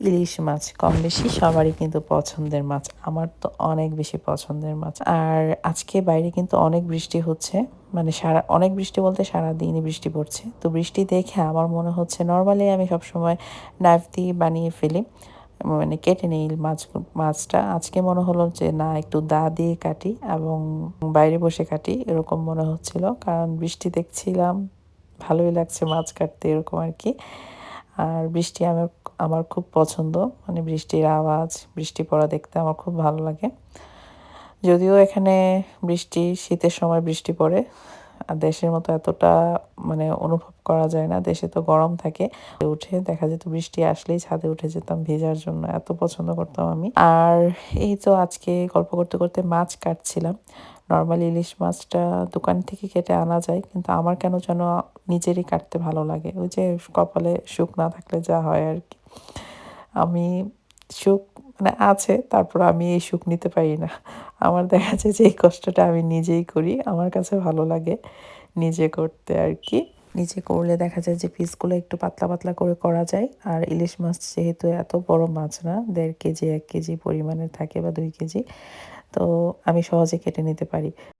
ইলিশ মাছ কম বেশি, সবারই কিন্তু পছন্দের মাছ। আমার তো অনেক বেশি পছন্দের মাছ। আর আজকে বাইরে কিন্তু অনেক বৃষ্টি হচ্ছে। মানে সারা, অনেক বৃষ্টি বলতে সারা দিনই বৃষ্টি পড়ছে। তো বৃষ্টি দেখে আমার মনে হচ্ছে নর্মালি আমি সবসময় নাইফ দিয়ে বানিয়ে ফেলি। মানে কেটে নেই মাছ, মাছটা। আজকে মনে হলো যে না, একটু দা দিয়ে কাটি এবং বাইরে বসে কাটি, এরকম মনে হচ্ছিল। কারণ বৃষ্টি দেখছিলাম, ভালোই লাগছে মাছ কাটতে, এরকম আর কি। আর বৃষ্টি আমার আমার খুব পছন্দ। মানে বৃষ্টির আওয়াজ, বৃষ্টি পড়া দেখতে আমার খুব ভালো লাগে। যদিও এখানে বৃষ্টি, শীতের সময় বৃষ্টি পড়ে। আর দেশের মতো এতটা মানে অনুভব করা যায় না। দেশে তো গরম থাকে। উঠে দেখা যেত বৃষ্টি আসলেই ছাদে উঠে যেতাম ভেজার জন্য। এত পছন্দ করতাম আমি। আর এই তো আজকে গল্প করতে করতে মাছ কাটছিলাম। নর্মালি ইলিশ মাছটা দোকান থেকে কেটে আনা যায়, কিন্তু আমার কেন যেন নিজেরই কাটতে ভালো লাগে। ওই যে কপালে সুখ না থাকলে যা হয় আর কি। আমি সুখ মানে আছে, তারপর আমি এই সুখ নিতে পারি না। আমার দেখা যায় যে এই কষ্টটা আমি নিজেই করি, আমার কাছে ভালো লাগে নিজে করতে আর কি। নিজে করলে দেখা যায় যে পিসগুলো একটু পাতলা পাতলা করে করা যায়, আর ইলিশ মাছ যেহেতু এত বড় মাছ না, দেড় কেজি, এক কেজি পরিমাণে থাকে বা দুই কেজি তো আমি সহজে কেটে নিতে পারি।